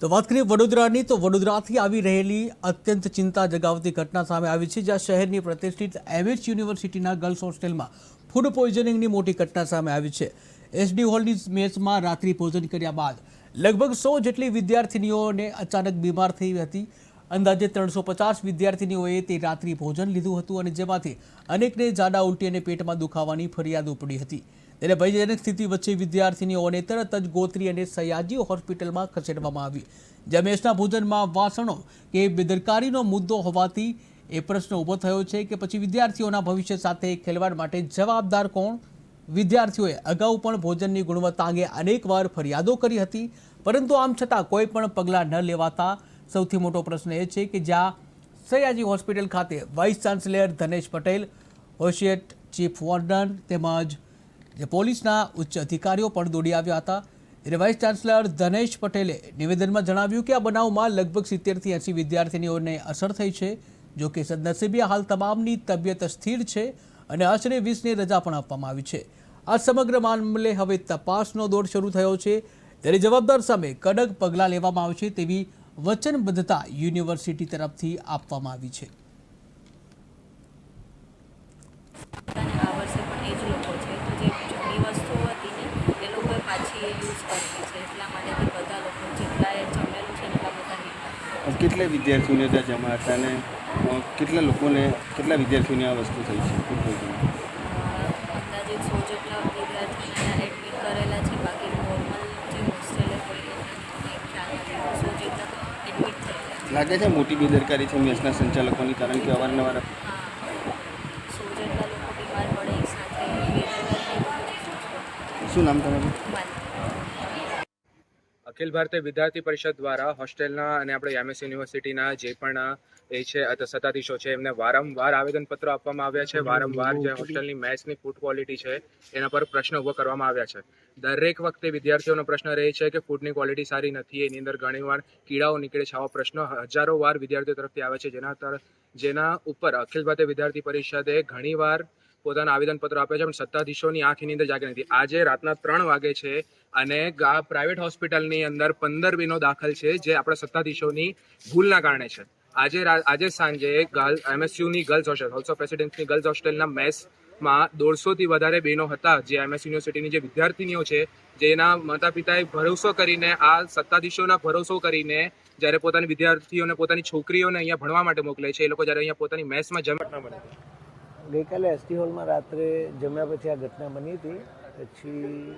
તો વાત કરીએ વડોદરાની, તો વડોદરાથી આવી રહેલી અત્યંત ચિંતા જગાવતી ઘટના સામે આવી છે, જ્યાં શહેરની પ્રતિષ્ઠિત એમએચ યુનિવર્સિટીના ગર્લ્સ હોસ્ટેલમાં ફૂડ પોઈઝનિંગની મોટી ઘટના સામે આવી છે. એસડી હોલની મેચમાં રાત્રિ ભોજન કર્યા બાદ લગભગ સો જેટલી વિદ્યાર્થિનીઓને અચાનક બીમાર થઈ હતી. અંદાજે ત્રણસો પચાસ વિદ્યાર્થિનીઓએ તે રાત્રિ ભોજન લીધું હતું અને જેમાંથી અનેકને જાડા ઉલટી અને પેટમાં દુખાવાની ફરિયાદો પડી હતી. ત્યારે ભયજનક સ્થિતિ વચ્ચે વિદ્યાર્થીનીઓને તરત જ ગોત્રી અને સયાજી હોસ્પિટલમાં ખસેડવામાં આવી. જમેશના ભોજનમાં વાસણો કે બેદરકારીનો મુદ્દો હોવાથી એ પ્રશ્ન ઊભો થયો છે કે પછી વિદ્યાર્થીઓના ભવિષ્ય સાથે ખેલવાડ માટે જવાબદાર કોણ? વિદ્યાર્થીઓએ અગાઉ પણ ભોજનની ગુણવત્તા અંગે અનેકવાર ફરિયાદો કરી હતી, પરંતુ આમ છતાં કોઈ પણ પગલાં ન લેવાતા સૌથી મોટો પ્રશ્ન એ છે કે જ્યાં સયાજી હોસ્પિટલ ખાતે vice chancellor Dhanesh Patel associate chief warden તેમજ જે પોલીસના ઉચ્ચ અધિકારીઓ પણ દોડી આવ્યા હતા. ત્યારે વાઇસ ચાન્સલર ધનેશ પટેલે નિવેદનમાં જણાવ્યું કે આ બનાવમાં લગભગ સિત્તેરથી એંસી વિદ્યાર્થીનીઓને અસર થઈ છે, જો કે સદનસીબે હાલ તમામની તબિયત સ્થિર છે અને આશરે વીસની રજા પણ આપવામાં આવી છે. આ સમગ્ર મામલે હવે તપાસનો દોર શરૂ થયો છે. ત્યારે જવાબદાર સામે કડક પગલાં લેવામાં આવશે તેવી વચનબદ્ધતા યુનિવર્સિટી તરફથી આપવામાં આવી છે અને આ વર્ષે પણ એ જ લોકો છે તો જે જૂની વસ્તુઓ હતી ને એ લોકોએ પાછી એ યુઝ કરવી છે એટલા માટેથી બધા લોકો જેટલાએ જમેલું છે એટલા બધા કેટલા વિદ્યાર્થીઓને ત્યાં જમા હતા અને કેટલા લોકોને કેટલા વિદ્યાર્થીઓને આ વસ્તુ થઈ છે અંદાજે સો જેટલા વિદ્યાર્થીઓને એડમિટ કરેલા છે બાકી નોર્મલ જે હોસ્ટેલે હોય લાગે છે મોટી બેદરકારી છે મેચના સંચાલકોની કારણ કે અવારનવાર શું નામ તમારું? અખિલ ભારતીય વિદ્યાર્થી પરિષદ દ્વારા હોસ્ટેલના અને આપણે એમએસ યુનિવર્સિટીના જે પણ એ છે સત્તાધીશો છે, એમને વારંવાર આવેદનપત્રો આપવામાં આવ્યા છે. વારંવાર જે હોસ્ટેલની મેચની ફૂડ ક્વોલિટી છે, એના પર પ્રશ્ન ઊભો કરવામાં આવ્યા છે. દરેક વખતે વિદ્યાર્થીઓનો પ્રશ્ન રહે છે કે ફૂડની ક્વોલિટી સારી નથી, એની અંદર ઘણીવાર કીડાઓ નીકળે છે. આવા પ્રશ્નો હજારો વાર વિદ્યાર્થીઓ તરફથી આવે છે. જેના જેના ઉપર અખિલ ભારતીય વિદ્યાર્થી પરિષદે ઘણીવાર પોતાના આવેદનપત્ર આપ્યા છે, પણ સત્તાધીશોની આંખની અંદર જાગી નથી. આજે રાતના ત્રણ વાગે છે અને પ્રાઇવેટ હોસ્પિટલની અંદર પંદર બીનો દાખલ છે, જે આપણા સત્તાધીશોની ભૂલના કારણે છે. આજે આજે સાંજે girl, એમએસયુની girls hostel house of girls હોસ્ટેલના મેસમાં દોઢસોથી વધારે બહેનો હતા, જે એમએસ યુનિવર્સિટીની જે વિદ્યાર્થીનીઓ છે, જેના માતા પિતાએ ભરોસો કરીને, આ સત્તાધીશોના ભરોસો કરીને જ્યારે પોતાની વિદ્યાર્થીઓને, પોતાની છોકરીઓને અહીંયા ભણવા માટે મોકલે છે, એ લોકો જ્યારે અહીંયા પોતાની મેસમાં જમા ગઈકાલે એસટી હોલમાં રાત્રે જમ્યા પછી આ ઘટના બની હતી. પછી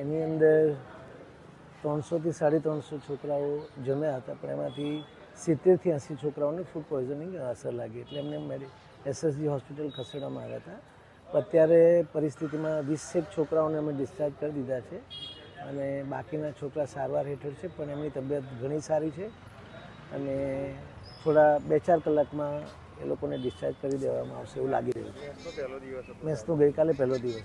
એની અંદર ત્રણસોથી સાડી ત્રણસો છોકરાઓ જમ્યા હતા, પણ એમાંથી સિત્તેરથી એંસી છોકરાઓને ફૂડ પોઈઝનિંગ અસર લાગી એટલે એમને મેરી એસએસજી હોસ્પિટલ ખસેડવામાં આવ્યા હતા. અત્યારે પરિસ્થિતિમાં વીસેક છોકરાઓને અમે ડિસ્ચાર્જ કરી દીધા છે અને બાકીના છોકરા સારવાર હેઠળ છે, પણ એમની તબિયત ઘણી સારી છે અને થોડા બે ચાર કલાકમાં એ લોકોને ડિસ્ચાર્જ કરી દેવામાં આવશે એવું લાગી રહ્યું છે. મેસનો ગઈકાલે પહેલો દિવસ